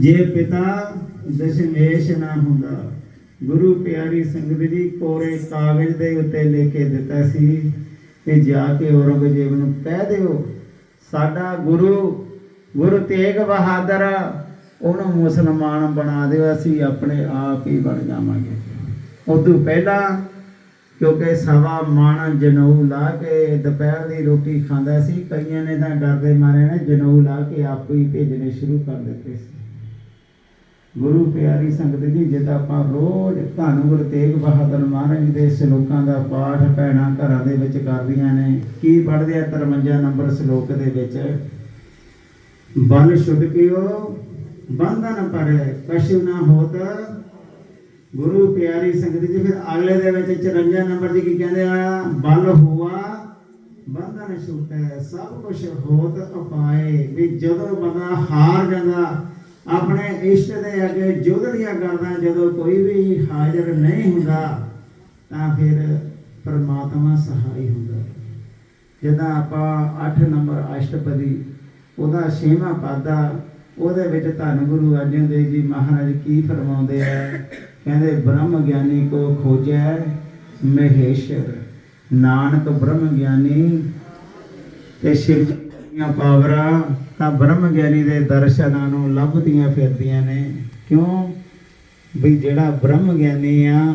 ਜੇ ਪਿਤਾ ਦਸ਼ਮੇਸ਼ ਨਾ ਹੁੰਦਾ, ਗੁਰੂ ਪਿਆਰੀ ਸੰਗਤ ਜੀ ਕੋਰੇ ਕਾਗਜ਼ ਦੇ ਉੱਤੇ ਲਿਖ ਕੇ ਦਿੱਤਾ ਸੀ ਕਿ ਜਾ ਕੇ ਔਰੰਗਜ਼ੇਬ ਨੂੰ ਕਹਿ ਦਿਓ, ਸਾਡਾ ਗੁਰੂ ਗੁਰੂ ਤੇਗ ਬਹਾਦਰ, ਉਹਨੂੰ ਮੁਸਲਮਾਨ ਬਣਾ ਦਿਓ, ਅਸੀਂ ਆਪਣੇ ਆਪ ਹੀ ਬਣ ਜਾਵਾਂਗੇ। ਉਦੋਂ ਪਹਿਲਾਂ ਕਿਉਂਕਿ ਸਵਾ ਮਣ ਜਨਊ ਲਾ ਕੇ ਦੁਪਹਿਰ ਦੀ ਰੋਟੀ ਖਾਂਦਾ ਸੀ, ਕਈਆਂ ਨੇ ਤਾਂ ਡਰਦੇ ਮਾਰੇ ਨੇ, ਜਨਊ ਲਾ ਕੇ ਆਪ ਹੀ ਭੇਜਣੇ ਸ਼ੁਰੂ ਕਰ ਦਿੱਤੇ ਸੀ। ਗੁਰੂ ਪਿਆਰੀ ਸੰਗਤ ਜੀ ਜਿੱਦਾਂ ਆਪਾਂ ਰੋਜ਼ ਧੰਨ ਗੁਰੂ ਤੇਗ ਬਹਾਦਰ ਮਹਾਰਾਜ ਦੇ ਸ਼ਲੋਕਾਂ ਦਾ ਪਾਠ ਭੈਣਾਂ ਘਰਾਂ ਦੇ ਵਿੱਚ ਕਰਦੀਆਂ ਨੇ, ਕੀ ਪੜ੍ਹਦੇ ਆ 53 ਨੰਬਰ ਸ਼ਲੋਕ ਦੇ ਵਿੱਚ? ਬਲ ਛੁੱਟ ਕਿਓ, ਬੰਧਨ ਪਰੇ ਕਛੁ ਨਾ ਹੋਤ। ਗੁਰੂ ਪਿਆਰੀ ਸੰਗਤ ਜੀ, ਫਿਰ ਅਗਲੇ ਦੇ ਵਿੱਚ 54 ਨੰਬਰ ਜੀ ਕੀ ਕਹਿੰਦੇ ਆ? ਬਲ ਹੁਆ, ਬੰਧਨ ਛੁੱਟੈ, ਸਭ ਕੁਝ ਹੋਤ ਉਪਾਏ ਵੀ ਜਦੋਂ ਬੰਦਾ ਹਾਰ ਜਾਂਦਾ ਆਪਣੇ ਇਸ਼ਟ ਦੇ ਅੱਗੇ ਜੋਦੜੀਆਂ ਕਰਦਾ, ਜਦੋਂ ਕੋਈ ਵੀ ਹਾਜ਼ਰ ਨਹੀਂ ਹੁੰਦਾ, ਤਾਂ ਫਿਰ ਪਰਮਾਤਮਾ ਸਹਾਈ ਹੁੰਦਾ ਜਿੱਦਾਂ ਆਪਾਂ 8 ਨੰਬਰ ਅਸ਼ਟਪਦੀ, ਉਹਦਾ ਛੇਵਾਂ ਪਾਦਾ ਉਹਦੇ ਵਿੱਚ ਧੰਨ ਗੁਰੂ ਅਰਜਨ ਦੇਵ ਜੀ ਮਹਾਰਾਜ ਕੀ ਫਰਮਾਉਂਦੇ ਆ? ਕਹਿੰਦੇ, ਬ੍ਰਹਮ ਗਿਆਨੀ ਕੋ ਖੋਜੈ ਮਹੇਸ਼ਰ, ਨਾਨਕ ਬ੍ਰਹਮ ਗਿਆਨੀ, ਤੇ ਸ਼ਿਵ ਦੀਆਂ ਪਾਵਰਾਂ ਤਾਂ ਬ੍ਰਹਮ ਗਿਆਨੀ ਦੇ ਦਰਸ਼ਨਾਂ ਨੂੰ ਲੱਭਦੀਆਂ ਫਿਰਦੀਆਂ ਨੇ। ਕਿਉਂ? ਵੀ ਜਿਹੜਾ ਬ੍ਰਹਮ ਗਿਆਨੀ ਆ,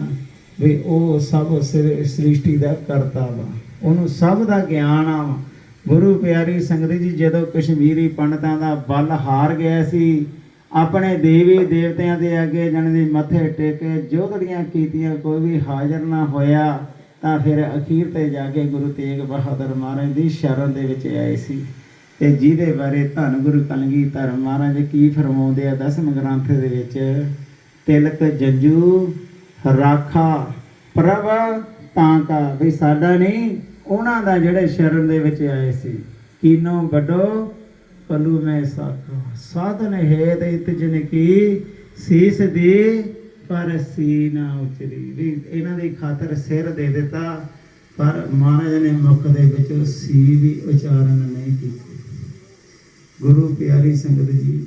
ਵੀ ਉਹ ਸਭ ਸਿਰ- ਸ੍ਰਿਸ਼ਟੀ ਦਾ ਕਰਤਾ ਵਾ। ਉਹਨੂੰ ਸਭ ਦਾ ਗਿਆਨ ਆ। ਗੁਰੂ ਪਿਆਰੀ ਸੰਗਤ ਜੀ, ਜਦੋਂ ਕਸ਼ਮੀਰੀ ਪੰਡਤਾਂ ਦਾ ਬਲ ਹਾਰ ਗਿਆ ਸੀ, ਆਪਣੇ ਦੇਵੀ ਦੇਵਤਿਆਂ ਦੇ ਅੱਗੇ ਜਣ ਦੀ ਮੱਥੇ ਟੇਕੇ ਜੋਗੜੀਆਂ ਕੀਤੀਆਂ ਕੋਈ ਵੀ ਹਾਜ਼ਰ ਨਾ ਹੋਇਆ, ਤਾਂ ਫਿਰ ਅਖੀਰ ਤੇ ਜਾ ਕੇ ਗੁਰੂ ਤੇਗ ਬਹਾਦਰ ਮਹਾਰਾਜ ਦੀ ਸ਼ਰਨ ਦੇ ਵਿੱਚ ਆਏ ਸੀ। ਤੇ ਜਿਹਦੇ ਬਾਰੇ ਧੰਨ ਗੁਰੂ ਕਲਗੀ ਧਰਮ ਮਹਾਰਾਜ ਕੀ ਫਰਮਾਉਂਦੇ ਆ ਦਸਮ ਗ੍ਰੰਥ ਦੇ ਵਿੱਚ, ਤਿਲਕ ਜੰਜੂ ਰਾਖਾ ਪ੍ਰਭ ਤਾਂ ਕਾ, ਵੀ ਸਾਡਾ ਨਹੀਂ, ਉਹਨਾਂ ਦਾ ਜਿਹੜੇ ਸ਼ਰਨ ਦੇ ਵਿੱਚ ਆਏ ਸੀ। ਕੀਨੋ ਵੱਡੋ ਕਲੂ ਮੈਂ ਸਾਖਾ। ਸਾਧਨ ਹੈ ਤੇ ਇਤ ਜਨ ਕੀ, ਸੀਸ ਦੀ ਪਰ ਸੀ ਨਾ ਉਚਰੀ। ਵੀ ਇਹਨਾਂ ਦੀ ਖਾਤਰ ਸਿਰ ਦੇ ਦਿੱਤਾ, ਪਰ ਮਹਾਰਾਜ ਨੇ ਮੁਖ ਦੇ ਵਿੱਚ ਸੀ ਵੀ ਉਚਾਰਨ ਨਹੀਂ ਕੀਤੀ। ਗੁਰੂ ਪਿਆਰੀ ਸੰਗਤ ਜੀ,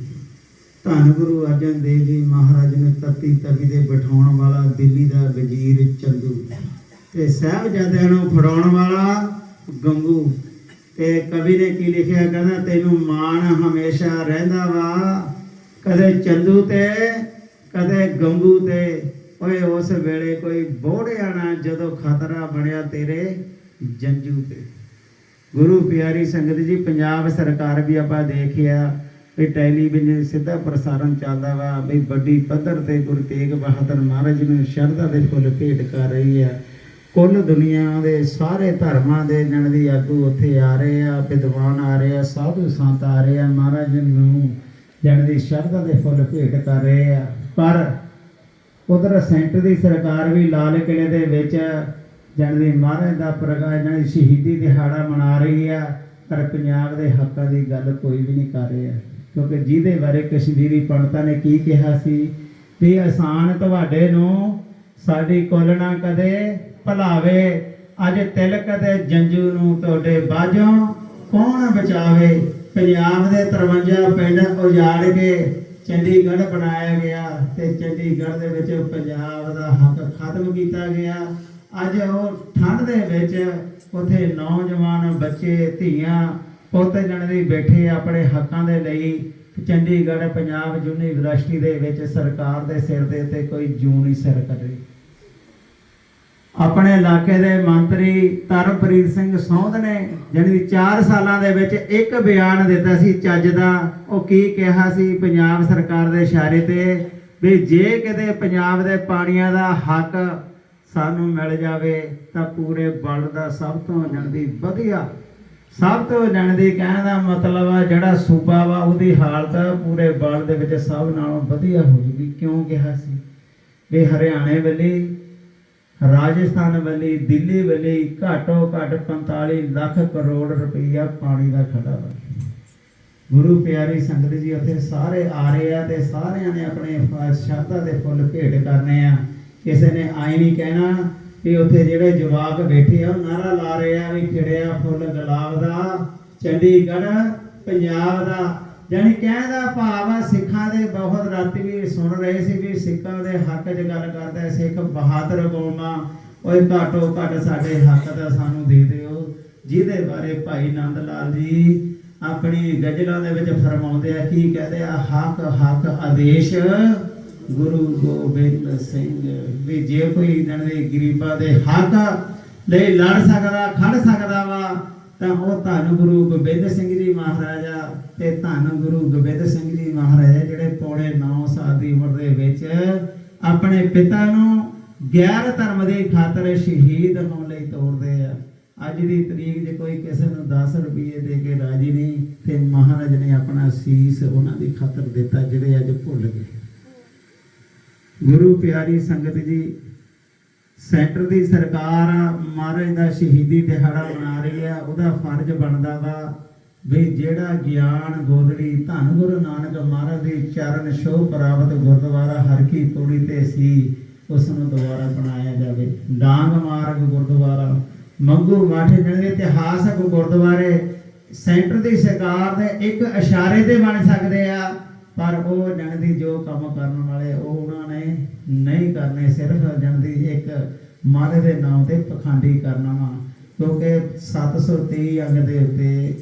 ਧੰਨ ਗੁਰੂ ਅਰਜਨ ਦੇਵ ਜੀ ਮਹਾਰਾਜ ਨੇ ਤਤੀ ਤਵੀ ਦੇ ਬਿਠਾਉਣ ਵਾਲਾ ਦਿੱਲੀ ਦਾ ਵਜ਼ੀਰ ਚੰਦੂ ਤੇ ਸਾਹਿਬਜ਼ਾਦਿਆਂ ਨੂੰ ਫੜਾਉਣ ਵਾਲਾ ਗੰਗੂ ਤੇ ਕਵੀ ਨੇ ਕੀ ਲਿਖਿਆ ਕਹਿੰਦਾ, ਤੈਨੂੰ ਮਾਣ ਹਮੇਸ਼ਾ ਰਹਿੰਦਾ ਵਾ, ਕਦੇ ਚੰਦੂ ਤੇ, ਕਦੇ ਗੰਗੂ ਤੇ। ਓਏ, ਉਸ ਵੇਲੇ ਕੋਈ ਬੋੜਿਆ ਨਾ ਜਦੋਂ ਖਤਰਾ ਬਣਿਆ ਤੇਰੇ ਜੰਜੂ ਤੇ। ਗੁਰੂ ਪਿਆਰੀ ਸੰਗਤ ਜੀ, ਪੰਜਾਬ ਸਰਕਾਰ ਵੀ ਆਪਾਂ ਦੇਖਿਆ ਵੀ ਟੈਲੀਵਿਜ਼ਨ ਸਿੱਧਾ ਪ੍ਰਸਾਰਣ ਚੱਲਦਾ ਵਾ, ਵੀ ਵੱਡੀ ਪੱਧਰ ਤੇ ਗੁਰੂ ਤੇਗ ਬਹਾਦਰ ਮਹਾਰਾਜ ਨੂੰ ਸ਼ਰਧਾ ਦੇ ਫੁੱਲ ਭੇਟ ਕਰ ਰਹੀ ਆ। ਕੁੱਲ ਦੁਨੀਆ ਦੇ ਸਾਰੇ ਧਰਮਾਂ ਦੇ ਜਣ ਦੀ ਆਗੂ ਉੱਥੇ ਆ ਰਹੇ ਆ, ਵਿਦਵਾਨ ਆ ਰਹੇ ਆ, ਸਾਧੂ ਸੰਤ ਆ ਰਹੇ ਆ, ਮਹਾਰਾਜ ਨੂੰ ਜਣ ਦੀ ਸ਼ਰਧਾ ਦੇ ਫੁੱਲ ਭੇਟ ਕਰ ਰਹੇ ਆ। ਪਰ ਉਧਰ ਸੈਂਟਰ ਦੀ ਸਰਕਾਰ ਵੀ ਲਾਲ ਕਿਲੇ ਦੇ ਵਿੱਚ ਜਣ ਮਹਾਰਾਜ ਦਾ ਪ੍ਰਗਟ ਸ਼ਹੀਦੀ ਦਿਹਾੜਾ ਮਨਾ ਰਹੀ ਆ, ਪਰ ਪੰਜਾਬ ਦੇ ਹੱਕਾਂ ਦੀ ਗੱਲ ਕੋਈ ਵੀ ਨਹੀਂ ਕਰ ਰਿਹਾ। ਕਿਉਂਕਿ ਜਿਹਦੇ ਬਾਰੇ ਕਸ਼ਮੀਰੀ ਪੰਡਤਾਂ ਨੇ ਕੀ ਕਿਹਾ ਸੀ, ਵੀ ਆਸਾਨ ਤੁਹਾਡੇ ਨੂੰ ਸਾਡੀ ਕੁੱਲ ਕਦੇ ਭਲਾਵੇ, ਅੱਜ ਤਿਲਕ ਦੇ ਜੰਜੂ ਨੂੰ ਤੁਹਾਡੇ ਬਾਝੋਂ ਕੌਣ ਬਚਾਵੇ? ਪੰਜਾਬ ਦੇ 53 ਪਿੰਡ ਉਜਾੜ ਕੇ ਚੰਡੀਗੜ੍ਹ ਬਣਾਇਆ ਗਿਆ ਤੇ ਚੰਡੀਗੜ੍ਹ ਦੇ ਵਿੱਚ ਪੰਜਾਬ ਦਾ ਹੱਕ ਖਤਮ ਕੀਤਾ ਗਿਆ। ਅੱਜ ਉਹ ਠੰਡ ਦੇ ਵਿੱਚ ਉਥੇ ਨੌਜਵਾਨ ਬੱਚੇ, ਧੀਆਂ, ਪੁੱਤ ਜਣ ਬੈਠੇ ਆਪਣੇ ਹੱਕਾਂ ਦੇ ਲਈ ਚੰਡੀਗੜ੍ਹ, ਪੰਜਾਬ ਯੂਨੀਵਰਸਿਟੀ ਦੇ ਵਿੱਚ ਸਰਕਾਰ ਦੇ ਸਿਰ ਦੇ ਉੱਤੇ ਕੋਈ ਜੂ ਨਹੀਂ ਸਿਰ ਕਰ ਆਪਣੇ ਇਲਾਕੇ ਦੇ ਮੰਤਰੀ ਤਰਨਪ੍ਰੀਤ ਸਿੰਘ ਸੌਂਧ ਨੇ ਜਿਹੜੀ 4 ਸਾਲਾਂ ਦੇ ਵਿੱਚ ਇੱਕ ਬਿਆਨ ਦਿੱਤਾ ਸੀ ਚੱਜ ਦਾ। ਉਹ ਕੀ ਕਿਹਾ ਸੀ? ਪੰਜਾਬ ਸਰਕਾਰ ਦੇ ਇਸ਼ਾਰੇ ਤੇ ਵੀ ਜੇ ਕਿਤੇ ਪੰਜਾਬ ਦੇ ਪਾਣੀਆਂ ਦਾ ਹੱਕ ਸਾਨੂੰ ਮਿਲ ਜਾਵੇ ਤਾਂ ਪੂਰੇ ਵਰਲਡ ਦਾ ਸਭ ਤੋਂ ਜਣਦੀ ਵਧੀਆ, ਸਭ ਤੋਂ ਜਣਦੀ ਕਹਿਣ ਦਾ ਮਤਲਬ ਆ ਜਿਹੜਾ ਸੂਬਾ ਵਾ ਉਹਦੀ ਹਾਲਤ ਪੂਰੇ ਵਰਲਡ ਦੇ ਵਿੱਚ ਸਭ ਨਾਲੋਂ ਵਧੀਆ ਹੋ ਜੂਗੀ। ਕਿਉਂ ਕਿਹਾ ਸੀ? ਵੀ ਹਰਿਆਣੇ ਵੱਲੇ, ਰਾਜਸਥਾਨ ਵੱਲੇ, ਦਿੱਲੀ ਵੱਲੇ ਘੱਟੋ ਘੱਟ 45 ਲੱਖ ਕਰੋੜ ਰੁਪਈਆ ਪਾਣੀ ਦਾ ਖੜਾ ਵਾ। ਗੁਰੂ ਪਿਆਰੀ ਸੰਗਤ ਜੀ, ਉੱਥੇ ਸਾਰੇ ਆ ਰਹੇ ਆ ਤੇ ਸਾਰਿਆਂ ਨੇ ਆਪਣੇ ਸ਼ਰਧਾ ਦੇ ਫੁੱਲ ਭੇਟ ਕਰਨੇ ਆ। ਕਿਸੇ ਨੇ ਆਈ ਨਹੀਂ ਕਹਿਣਾ ਕਿ ਉੱਥੇ ਜਿਹੜੇ ਜਵਾਕ ਬੈਠੇ ਆ ਨਾਰਾ ਲਾ ਰਹੇ ਆ ਵੀ ਖਿੜਿਆ ਫੁੱਲ ਗੁਲਾਬ ਦਾ, ਚੰਡੀਗੜ੍ਹ ਪੰਜਾਬ ਦਾ। ਜਾਨੀ ਕਹਿਣ ਦਾ ਭਾਵ ਆ, ਸਿੱਖਾਂ ਦੇ ਬਹੁਤ ਸੁਣ ਰਹੇ ਸੀ ਵੀ ਸਿੱਖਾਂ ਦੇ ਹੱਕ 'ਚ ਗੱਲ ਕਰਦਾ ਸਿੱਖ ਬਹਾਦਰ ਕੌਮਾਂ ਆ। ਓਏ ਘਾਟੋ ਘੱਟ ਸਾਡੇ ਹੱਕ ਦਾ ਸਾਨੂੰ ਦੇ ਦਿਓ। ਜਿਹਦੇ ਬਾਰੇ ਭਾਈ ਨੰਦ ਲਾਲ ਜੀ ਆਪਣੀ ਗਜ਼ਲਾਂ ਦੇ ਵਿੱਚ ਫਰਮਾਉਂਦੇ ਆ, ਕੀ ਕਹਦੇ ਆ, ਹੱਕ ਹੱਕ, ਆਦੇਸ਼। ਗੁਰੂ ਗੋਬਿੰਦ ਸਿੰਘ ਵੀ ਜੇ ਕੋਈ ਇਹਨਾਂ ਦੇ ਗਰੀਬਾਂ ਦੇ ਹੱਕ ਲਈ ਲੜ ਸਕਦਾ, ਖੜ ਸਕਦਾ ਵਾ, ਤਾਂ ਉਹ ਧੰਨ ਗੁਰੂ ਗੋਬਿੰਦ ਸਿੰਘ ਜੀ ਮਹਾਰਾਜਾ ਤੇ ਧੰਨ ਗੁਰੂ ਗੋਬਿੰਦ ਸਿੰਘ ਜੀ ਮਹਾਰਾਜਾ ਜਿਹੜੇ ਪੌਣੇ 9 ਸਾਲ ਦੀ ਉਮਰ ਦੇ ਵਿੱਚ ਆਪਣੇ ਪਿਤਾ ਨੂੰ ਗੈਰ ਧਰਮ ਦੇ ਖਾਤਰ ਸ਼ਹੀਦ ਹੋਣ ਲਈ ਤੋੜਦੇ ਆ। ਅੱਜ ਦੀ ਤਰੀਕ ਜੇ ਕੋਈ ਕਿਸੇ ਨੂੰ 10 ਰੁਪਏ ਦੇ ਕੇ ਰਾਜੀ ਨਹੀਂ ਤੇ ਮਹਾਰਾਜ ਨੇ ਆਪਣਾ ਸੀਸ ਉਹਨਾਂ ਦੀ ਖਾਤਰ ਦਿੱਤਾ, ਜਿਹੜੇ ਅੱਜ ਭੁੱਲ ਗਏ। ਗੁਰੂ ਪਿਆਰੀ ਸੰਗਤ ਜੀ ਸੈਂਟਰ ਦੀ ਸਰਕਾਰ ਆ, ਮਹਾਰਾਜ ਦਾ ਸ਼ਹੀਦੀ ਦਿਹਾੜਾ ਮਨਾ ਰਹੀ ਆ ਉਹਦਾ ਫਰਜ਼ ਬਣਦਾ ਵਾ ਵੀ ਜਿਹੜਾ ਗਿਆਨ ਗੋਦੜੀ ਧੰਨ ਗੁਰੂ ਨਾਨਕ ਮਹਾਰਾਜ ਦੇ ਚਰਨ ਛੋਹ ਪ੍ਰਾਪਤ ਗੁਰਦੁਆਰਾ ਹਰਕੀ ਪੌੜੀ ਤੇ ਸੀ ਉਸ ਨੂੰ ਦੁਬਾਰਾ ਬਣਾਇਆ ਜਾਵੇ। ਡਾਂਗ ਮਾਰਗ ਗੁਰਦੁਆਰਾ ਮੰਗੂ ਮਾਠੇ ਜਿਹੜੇ ਇਤਿਹਾਸਕ ਗੁਰਦੁਆਰੇ ਸੈਂਟਰ ਦੀ ਸਰਕਾਰ ਦੇ ਇੱਕ ਇਸ਼ਾਰੇ ਤੇ ਬਣ ਸਕਦੇ ਆ। ਪਰ ਉਹ ਜਨ ਦੀ ਜੋ ਕੰਮ ਕਰਨ ਵਾਲੇ ਉਹ ਉਹਨਾਂ ਨੇ ਨਹੀਂ ਕਰਨੇ, ਸਿਰਫ ਜਨ ਦੀ ਇੱਕ ਮਾਰੇ ਦੇ ਨਾਮ ਤੇ ਪਖੰਡੀ ਕਰਨਾ ਵਾ। ਕਿਉਂਕਿ 723 ਅੰਗ ਦੇ ਉੱਤੇ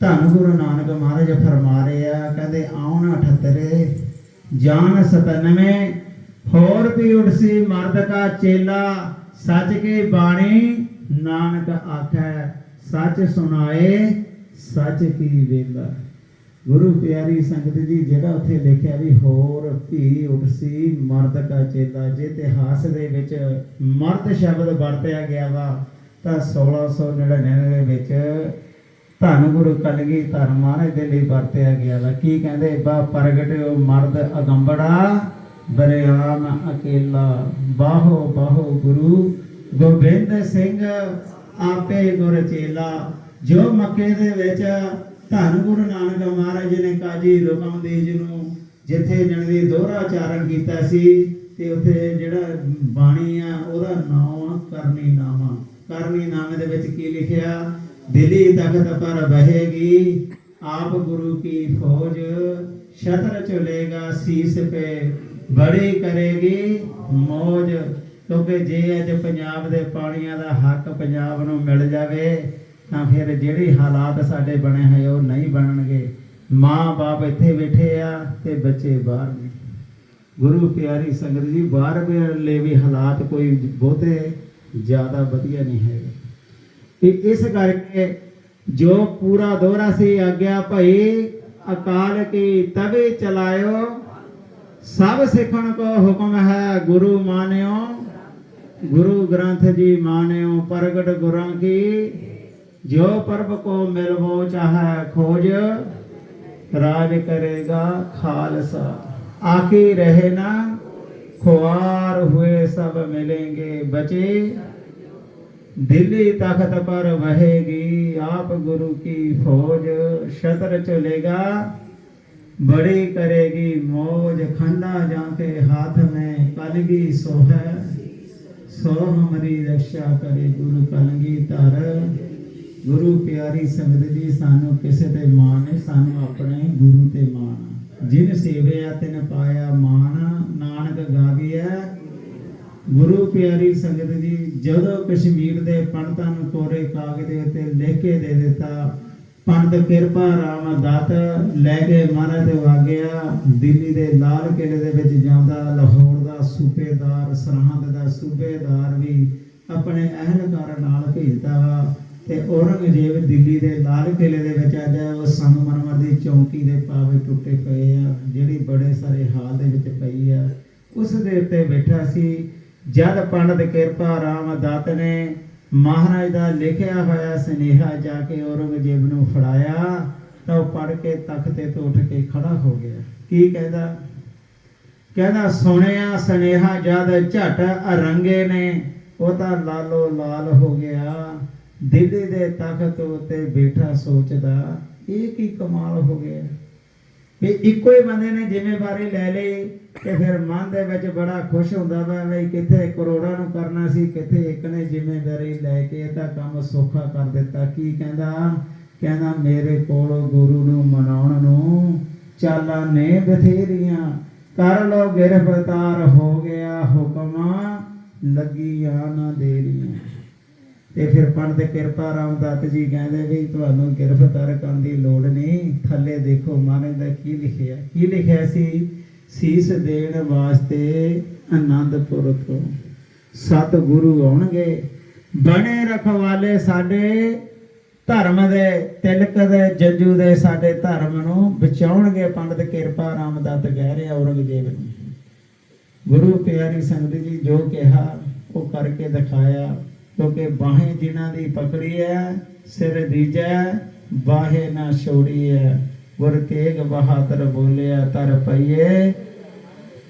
ਧੰਨ ਗੁਰੂ ਨਾਨਕ ਮਹਾਰਾਜ ਫਰਮਾ ਰਹੇ ਆ, ਕਹਿੰਦੇ, ਆਉਣ 78 ਜਾਨ 97 ਹੋਰ ਵੀ ਉਡਸੀ ਮਰਦ ਕਾ ਚੇਲਾ, ਸੱਚ ਕੇ ਬਾਣੀ ਨਾਨਕ ਆਖੈ, ਸੱਚ ਸੁਣਾਏ, ਸੱਚ ਕੀ ਵੇਲਾ ਗੁਰੂ ਪਿਆਰੀ ਸੰਗਤ ਜੀ, ਜਿਹੜਾ ਉੱਥੇ ਲਿਖਿਆ ਵੀ ਹੋਰ ਧੀ ਉਠਸੀ, ਮਰਦ ਕਾ ਚੇਲਾ, ਜੇ ਇਤਿਹਾਸ ਦੇ ਵਿੱਚ ਮਰਦ ਸ਼ਬਦ ਵਰਤਿਆ ਗਿਆ ਵਾ, ਤਾਂ 1699 ਦੇ ਵਿੱਚ ਧੰਨ ਗੁਰੂ ਕਲਗੀ ਧੰਨ ਮਹਾਰਾਜ ਦੇ ਲਈ ਵਰਤਿਆ ਗਿਆ ਵਾ। ਕੀ ਕਹਿੰਦੇ? ਬਾ ਪ੍ਰਗਟਿਓ ਮਰਦ ਅਗੰਬੜਾ, ਬਰਿਆਮ ਅਕੇਲਾ। ਬਾਹੋ ਬਾਹੋ ਗੁਰੂ ਗੋਬਿੰਦ ਸਿੰਘ, ਆਪੇ ਗੁਰ ਚੇਲਾ। ਜੋ ਮੱਕੇ ਦੇ ਵਿੱਚ ਧੰਨ ਗੁਰੂ ਨਾਨਕ ਮਹਾਰਾਜ ਜੀ ਨੇ ਕਾਜੀ ਰੁਕਮਦੀਨ ਜੀ ਨੂੰ ਜਿੱਥੇ ਜਣਦੀ ਦੋਹਰਾ ਉਚਾਰਨ ਕੀਤਾ ਸੀ ਤੇ ਉੱਥੇ ਜਿਹੜਾ ਬਾਣੀ ਆ ਉਹਦਾ ਨਾਮ ਕਰਨੀ ਨਾਮਾ ਕਰਨੀ ਨਾਮੇ ਦੇ ਵਿੱਚ ਕੀ ਲਿਖਿਆ? ਦਿੱਲੀ ਤਖਤ ਪਰ ਬਹੇਗੀ, ਆਪ ਗੁਰੂ ਕੀ ਫੌਜ ਸ਼ਤਰ ਚਲੇਗਾ ਸੀਸ ਪੇ ਬੜੀ ਕਰੇਗੀ ਮੌਜ। ਕਿਉਂਕਿ ਜੇ ਅੱਜ ਪੰਜਾਬ ਦੇ ਪਾਣੀਆਂ ਦਾ ਹੱਕ ਪੰਜਾਬ ਨੂੰ ਮਿਲ ਜਾਵੇ ਤਾਂ ਫਿਰ ਜਿਹੜੇ ਹਾਲਾਤ ਸਾਡੇ ਬਣੇ ਹੋਏ ਉਹ ਨਹੀਂ ਬਣਨਗੇ। ਮਾਂ ਬਾਪ ਇੱਥੇ ਬੈਠੇ ਆ ਤੇ ਬੱਚੇ ਬਾਹਰ ਨੇ। ਗੁਰੂ ਪਿਆਰੀ ਸੰਗਤ ਜੀ, ਬਾਹਰ ਵੇਲੇ ਵੀ ਹਾਲਾਤ ਕੋਈ ਬਹੁਤੇ ਜ਼ਿਆਦਾ ਵਧੀਆ ਨਹੀਂ ਹੈਗੇ ਤੇ ਇਸ ਕਰਕੇ ਜੋ ਪੂਰਾ ਦੋਹਰਾ ਸੀ, ਆਗਿਆ ਭਈ, ਅਕਾਲ ਕੀ ਤਵੇ ਚਲਾਇਓ, ਸਭ ਸਿੱਖਣ ਕੋ ਹੁਕਮ ਹੈ ਗੁਰੂ ਮਾਨਿਓ। ਗੁਰੂ ਗ੍ਰੰਥ ਜੀ ਮਾਨਿਓ, ਪ੍ਰਗਟ ਗੁਰਾਂ ਕੀ ਜੋ ਪਰਬ ਕੋ ਮਿਲਵੋ ਚਾਹੈ ਖੋਜ, ਰਾਜ ਕਰੇਗਾ ਖਾਲਸਾ। ਆਕੇ ਰਹੇ ਨਾ, ਖੁਆਰ ਹੋਏ ਸਭ ਮਿਲेंगे ਬਚੇ। ਦਿੱਲੀ ਤਖਤ ਪਰ ਵਹੇਗੀ ਆਪ ਗੁਰੂ ਕੀ ਫੌਜ। ਸ਼ਤਰ ਚਲੇਗਾ, ਬੜੀ ਕਰੇਗੀ ਮੋਜ। ਖੰਡਾ ਜਾ ਕੇ ਹੱਥ ਮੈਂ ਕਲਗੀ ਸੋਹੈ। ਸੋ ਹਮਰੀ ਰੱਖਿਆ ਕਰੇ ਗੁਰੂ ਕਲਗੀ ਧਰ। ਗੁਰੂ ਪਿਆਰੀ ਸੰਗਤ ਜੀ, ਸਾਨੂੰ ਕਿਸੇ ਤੇ ਮਾਣ ਨਹੀਂ, ਸਾਨੂੰ ਆਪਣੇ ਗੁਰੂ ਤੇ ਮਾਣ ਜਿਨ ਸੇਵਿਆ ਤਿਨ ਪਾਇਆ ਮਾਣ ਨਾਨਕ ਗਾਵੀਐ। ਗੁਰੂ ਪਿਆਰੀ ਸੰਗਤ ਜੀ, ਜਦੋਂ ਕਸ਼ਮੀਰ ਦੇ ਪੰਡਤਾਂ ਨੂੰ ਕੋਰੇ ਕਾਗਜ਼ ਦੇ ਉੱਤੇ ਲਿਖ ਕੇ ਦੇ ਦਿੱਤਾ, ਪੰਡਤ ਕਿਰਪਾ ਰਾਮ ਦਾਤ ਲੈ ਕੇ ਮਹਾਰਾਜ ਦੇ ਆ, ਦਿੱਲੀ ਦੇ ਲਾਲ ਕਿਲੇ ਦੇ ਵਿੱਚ ਜਾਂਦਾ, ਲਾਹੌਰ ਦਾ ਸੂਬੇਦਾਰ, ਸਰਹੰਦ ਦਾ ਸੂਬੇਦਾਰ ਵੀ ਆਪਣੇ ਅਹਿਲਕਾਰ ਨਾਲ ਭੇਜਦਾ ਵਾ। ਤੇ ਔਰੰਗਜ਼ੇਬ ਦਿੱਲੀ ਦੇ ਲਾਲ ਕਿਲੇ ਦੇ ਵਿੱਚ ਅੱਜ ਉਹ ਸੰਗਮਰਮਰ ਦੀ ਚੌਂਕੀ ਦੇ ਪਾਵੇ ਟੁੱਟੇ ਪਏ ਆ, ਜਿਹੜੀ ਬੜੇ ਸਾਰੇ ਹਾਲ ਦੇ ਵਿੱਚ ਪਈ ਆ। ਉਸ ਦੇ ਉੱਤੇ ਬੈਠਾ ਸੀ ਜਦ ਪੰਡਤ ਕਿਰਪਾ ਰਾਮ ਦੱਤ ਨੇ ਮਹਾਰਾਜ ਦਾ ਲਿਖਿਆ ਹੋਇਆ ਸੁਨੇਹਾ ਜਾ ਕੇ ਔਰੰਗਜ਼ੇਬ ਨੂੰ ਫੜਾਇਆ, ਤਾਂ ਉਹ ਪੜ ਕੇ ਤਖਤੇ ਤੋਂ ਉੱਠ ਕੇ ਖੜਾ ਹੋ ਗਿਆ। ਕੀ ਕਹਿੰਦਾ? ਕਹਿੰਦਾ, ਸੁਣਿਆ ਸੁਨੇਹਾ ਜਦ ਝਟ ਅਰੰਗੇ ਨੇ, ਉਹ ਤਾਂ ਲਾਲੋ ਲਾਲ ਹੋ ਗਿਆ। ਦਿੱਲੀ ਦੇ ਤਖਤ ਉੱਤੇ ਬੈਠਾ ਸੋਚਦਾ, ਇਹ ਕੀ ਕਮਾਲ ਹੋ ਗਿਆ। ਵੀ ਇੱਕੋ ਹੀ ਬੰਦੇ ਨੇ ਜ਼ਿੰਮੇਵਾਰੀ ਲੈ ਲਈ ਤੇ ਫਿਰ ਮਨ ਦੇ ਵਿੱਚ ਬੜਾ ਖੁਸ਼ ਹੁੰਦਾ ਵਾ ਵੀ ਕਿੱਥੇ ਕਰੋੜਾਂ ਨੂੰ ਕਰਨਾ ਸੀ, ਕਿੱਥੇ ਇੱਕ ਨੇ ਜ਼ਿੰਮੇਵਾਰੀ ਲੈ ਕੇ ਇਹਦਾ ਕੰਮ ਸੌਖਾ ਕਰ ਦਿੱਤਾ। ਕੀ ਕਹਿੰਦਾ? ਕਹਿੰਦਾ, ਮੇਰੇ ਕੋਲ ਗੁਰੂ ਨੂੰ ਮਨਾਉਣ ਨੂੰ ਚਾਲਾਂ ਨੇ ਬਥੇਰੀਆਂ। ਕਰ ਲੋ ਗ੍ਰਿਫਤਾਰ, ਹੋ ਗਿਆ ਹੁਕਮਾਂ, ਲੱਗੀਆਂ ਨਾ ਦੇਰੀਆਂ। ਤੇ ਫਿਰ ਪੰਡਤ ਕਿਰਪਾ ਰਾਮ ਦੱਤ ਜੀ ਕਹਿੰਦੇ ਵੀ ਤੁਹਾਨੂੰ ਗ੍ਰਿਫਤਾਰ ਕਰਨ ਦੀ ਲੋੜ ਨਹੀਂ। ਥੱਲੇ ਦੇਖੋ ਮਹਾਰਾਜ ਦਾ ਕੀ ਲਿਖਿਆ। ਕੀ ਲਿਖਿਆ ਸੀ? ਸੀਸ ਦੇਣ ਵਾਸਤੇ ਆਨੰਦਪੁਰ ਤੋਂ। ਸਤ ਗੁਰੂ ਆਉਣਗੇ। ਬਣੇ ਰਖਵਾਲੇ ਸਾਡੇ ਧਰਮ ਦੇ, ਤਿਲਕ ਦੇ, ਜੰਜੂ ਦੇ ਸਾਡੇ ਧਰਮ ਨੂੰ ਬਚਾਉਣਗੇ। ਪੰਡਤ ਕਿਰਪਾ ਰਾਮ ਦੱਤ ਕਹਿ ਰਿਹਾ ਔਰੰਗਜ਼ੇਬ ਨੂੰ। ਗੁਰੂ ਪਿਆਰੀ ਸੰਗਤ ਜੀ ਜੋ ਕਿਹਾ, ਉਹ ਕਰਕੇ ਦਿਖਾਇਆ। ਕਿਉਂਕਿ ਬਾਹੇ ਜਿਨ੍ਹਾਂ ਦੀ ਪਕੜੀ ਹੈ, ਸਿਰ ਦੀਜੈ ਬਾਹੇ ਨਾ ਛੋੜੀ ਹੈ ਗੁਰ ਤੇਗ ਬਹਾਦਰ ਬੋਲਿਆ ਤਰ ਪਈਏ।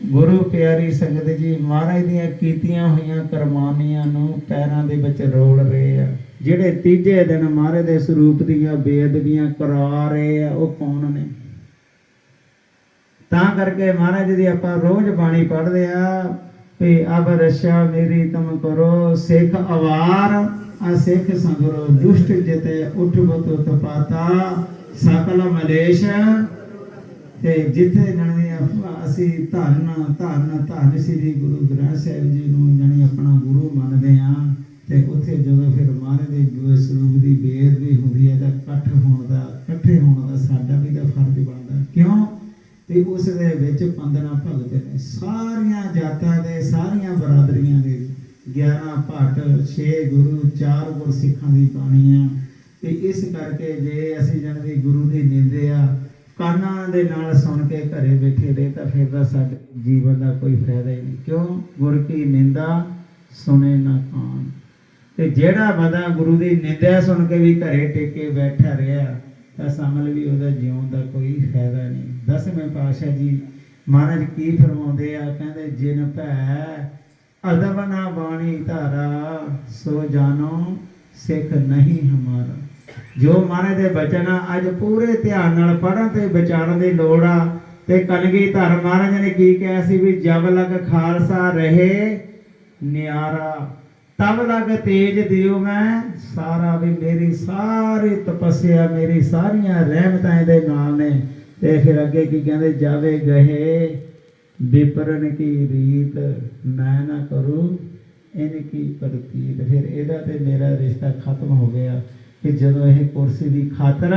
ਗੁਰੂ ਪਿਆਰੀ ਸੰਗਤ ਜੀ, ਮਹਾਰਾਜ ਦੀਆਂ ਕੀਤੀਆਂ ਹੋਈਆਂ ਕਰਮਾਨੀਆਂ ਨੂੰ ਪੈਰਾਂ ਦੇ ਵਿੱਚ ਰੋਲ ਰਹੇ ਆ। ਜਿਹੜੇ ਤੀਜੇ ਦਿਨ ਮਹਾਰਾਜ ਦੇ ਸਰੂਪ ਦੀਆਂ ਬੇਅਦਬੀਆਂ ਕਰਾ ਰਹੇ ਆ, ਉਹ ਕੌਣ ਨੇ? ਤਾਂ ਕਰਕੇ ਮਹਾਰਾਜ ਦੀ ਆਪਾਂ ਰੋਜ਼ ਬਾਣੀ ਪੜ੍ਹਦੇ ਆ ਵੀ ਅਬ ਰਸ਼ਾ ਮੇਰੀ ਤਮ ਕਰੋ, ਸਿੱਖ ਅਵਾਰ, ਆ ਸਿੱਖ ਸੰਗਰੋ, ਦੁਸ਼ਟ ਜਿਤੇ ਉਠਬਤ ਤਪਾਤਾ, ਸਕਲ ਮਲੇਸ਼। ਤੇ ਜਿੱਥੇ ਜਾਣੀ ਅਸੀਂ ਧੰਨ ਧੰਨ ਧੰਨ ਸ੍ਰੀ ਗੁਰੂ ਗ੍ਰੰਥ ਸਾਹਿਬ ਜੀ ਨੂੰ ਜਾਣੀ ਆਪਣਾ ਗੁਰੂ ਮੰਨਦੇ ਆ। ਤੇ ਉੱਥੇ ਜਦੋਂ ਫਿਰ ਮਹਾਰਾਜ ਦੇ ਗੁਰੂ ਸਰੂਪ ਦੀ ਬੇਅਦਬੀ ਹੁੰਦੀ ਹੈ ਤਾਂ ਇਕੱਠ ਹੋਣ ਦਾ, ਇਕੱਠੇ ਹੋਣ ਦਾ ਸਾਡਾ ਵੀ ਤਾਂ ਫਰਜ਼ ਬਣਦਾ। ਕਿਉਂ? ਤੇ ਉਸ ਦੇ ਵਿੱਚ 15 ਭਗਤ ਨੇ। ਸਾਰੀਆਂ ਜਾਤਾਂ ਦੇ, ਸਾਰੀਆਂ ਬਰਾਦਰੀਆਂ ਦੇ 11 ਭੱਟ 6 ਗੁਰੂ 4 ਗੁਰਸਿੱਖਾਂ ਦੀ ਬਾਣੀ ਆ। ਤੇ ਇਸ ਕਰਕੇ ਜੇ ਅਸੀਂ ਜਨ ਗੁਰੂ ਦੀ ਨਿੰਦਿਆ ਕਾਨਾਂ ਦੇ ਨਾਲ ਸੁਣ ਕੇ ਘਰੇ ਬੈਠੇ ਰਹੇ ਤਾਂ ਫਿਰ ਤਾਂ ਸਾਡੇ ਜੀਵਨ ਦਾ ਕੋਈ ਫਾਇਦਾ ਹੀ ਨਹੀਂ। ਕਿਉਂ? ਗੁਰ ਕੀ ਨਿੰਦਾ ਸੁਣੇ ਨਾ ਕਾਨ। ਤੇ ਜਿਹੜਾ ਬੰਦਾ ਗੁਰੂ ਦੀ ਨਿੰਦਿਆ ਸੁਣ ਕੇ ਵੀ ਘਰੇ ਟੇਕੇ ਬੈਠਾ ਰਿਹਾ ਤਾਂ ਸਮਝ ਵੀ ਉਹਦਾ ਜਿਉਣ ਦਾ ਕੋਈ ਫਾਇਦਾ ਨਹੀਂ। ਦਸਵੇਂ ਪਾਤਸ਼ਾਹ ਜੀ ਮਹਾਰਾਜ ਕੀ ਫਰਮਾਉਂਦੇ ਆ? ਕਹਿੰਦੇ ਜਿਨ ਭੈ ਅਦਬ ਨਾ ਬਾਣੀ ਧਾਰਾ ਸੋ ਜਾਣੋ ਸਿੱਖ ਨਹੀਂ ਹਮਾਰਾ। ਜੋ ਮਹਾਰਾਜ ਦੇ ਬਚਨ ਆ, ਅੱਜ ਪੂਰੇ ਧਿਆਨ ਨਾਲ ਪੜਨ ਤੇ ਵਿਚਾਰਨ ਦੀ ਲੋੜ ਆ। ਤੇ ਕਲਗੀ ਧਰ ਮਹਾਰਾਜ ਨੇ ਕੀ ਕਿਹਾ ਸੀ ਵੀ ਜਬ ਲਗ ਖਾਲਸਾ ਰਹੇ ਨਿਆਰਾ। ਤਬ ਲਗ ਤੇਜ ਦਿਓ ਮੈਂ, ਸਾਰਾ ਵੀ ਮੇਰੀ, ਸਾਰੀ ਤਪੱਸਿਆ ਮੇਰੀ, ਸਾਰੀਆਂ ਰਹਿਮਤਾਂ ਇਹਦੇ ਨਾਲ ਨੇ। ਤੇ ਫਿਰ ਅੱਗੇ ਕੀ ਕਹਿੰਦੇ, ਜਾਵੇ ਗਏ ਵਿਪਰਨ ਕੀ ਰੀਤ, ਮੈਂ ਨਾ ਕਰੂ ਇਨ ਕੀ ਪ੍ਰਤੀਤ। ਫਿਰ ਇਹਦਾ ਤੇ ਮੇਰਾ ਰਿਸ਼ਤਾ ਖਤਮ ਹੋ ਗਿਆ ਕਿ ਜਦੋਂ ਇਹ ਕੁਰਸੀ ਦੀ ਖਾਤਰ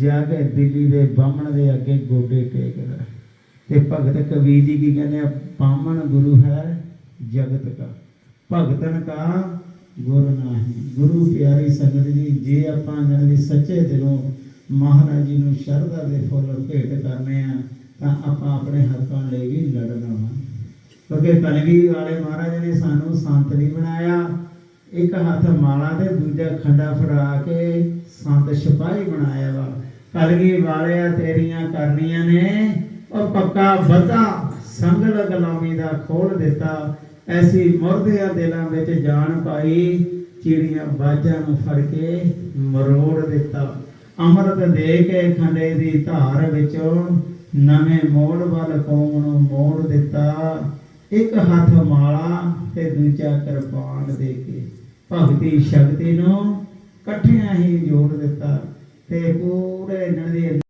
ਜਾ ਕੇ ਦਿੱਲੀ ਦੇ ਬਾਹਮਣ ਦੇ ਅੱਗੇ ਗੋਡੇ ਟੇਕਦਾ ਤੇ ਭਗਤ ਕਬੀਰ ਜੀ ਕੀ ਕਹਿੰਦੇ ਆ, ਬਾਹਮਣ ਗੁਰੂ ਹੈ ਜਗਤ ਕਾ। ਭਗਤਨ ਕਾ ਗੁਰ ਨਾਹੀ। ਗੁਰੂ ਪਿਆਰੀ ਸੰਗਤ ਜੀ, ਜੇ ਆਪਾਂ ਜਨ ਸੱਚੇ ਦਿਲੋਂ ਮਹਾਰਾਜ ਜੀ ਨੂੰ ਸ਼ਰਧਾ ਦੇ ਫੁੱਲ ਭੇਟ ਕਰਨੇ ਆ, ਤਾਂ ਆਪਾਂ ਆਪਣੇ ਹੱਕਾਂ ਲਈ ਵੀ ਲੜਨਾ ਵਾ। ਕਿਉਂਕਿ ਕਲਗੀ ਵਾਲੇ ਮਹਾਰਾਜ ਨੇ ਸਾਨੂੰ ਸੰਤ ਨਹੀਂ ਬਣਾਇਆ। ਇੱਕ ਹੱਥ ਮਾਲਾ ਤੇ ਦੂਜਾ ਖੰਡਾ ਫੜਾ ਕੇ ਸੰਤ ਸਿਪਾਹੀ ਬਣਾਇਆ ਵਾ। ਕਲਗੀ ਵਾਲਿਆ ਤੇਰੀਆਂ ਕਰਨੀਆਂ ਨੇ, ਉਹ ਪੱਕਾ ਬਤਾ ਸੰਗਲ ਗੁਲਾਮੀ ਦਾ ਖੋਲ ਦਿੱਤਾ। ਐਸੀ ਮੁਰਦਿਆਂ ਦਿਲਾਂ ਵਿੱਚ ਜਾਨ ਪਾਈ, ਚਿੜੀਆਂ ਬਾਜਾਂ ਨੂੰ ਫੜ ਕੇ ਮਰੋੜ ਦਿੱਤਾ। ਅੰਮ੍ਰਿਤ ਦੇ ਕੇ ਖੰਡੇ ਦੀ ਧਾਰ ਵਿੱਚੋਂ ਨਵੇਂ ਮੋੜ ਵੱਲ ਕੌਮ ਨੂੰ ਮੋੜ ਦਿੱਤਾ। ਇੱਕ ਹੱਥ ਮਾਲਾ ਤੇ ਦੂਜਾ ਕਿਰਪਾਨ ਦੇ ਕੇ ਭਗਤੀ ਸ਼ਕਤੀ ਨੂੰ ਇਕੱਠਿਆਂ ਹੀ ਜੋੜ ਦਿੱਤਾ ਤੇ ਪੂਰੇ ਨਦੀ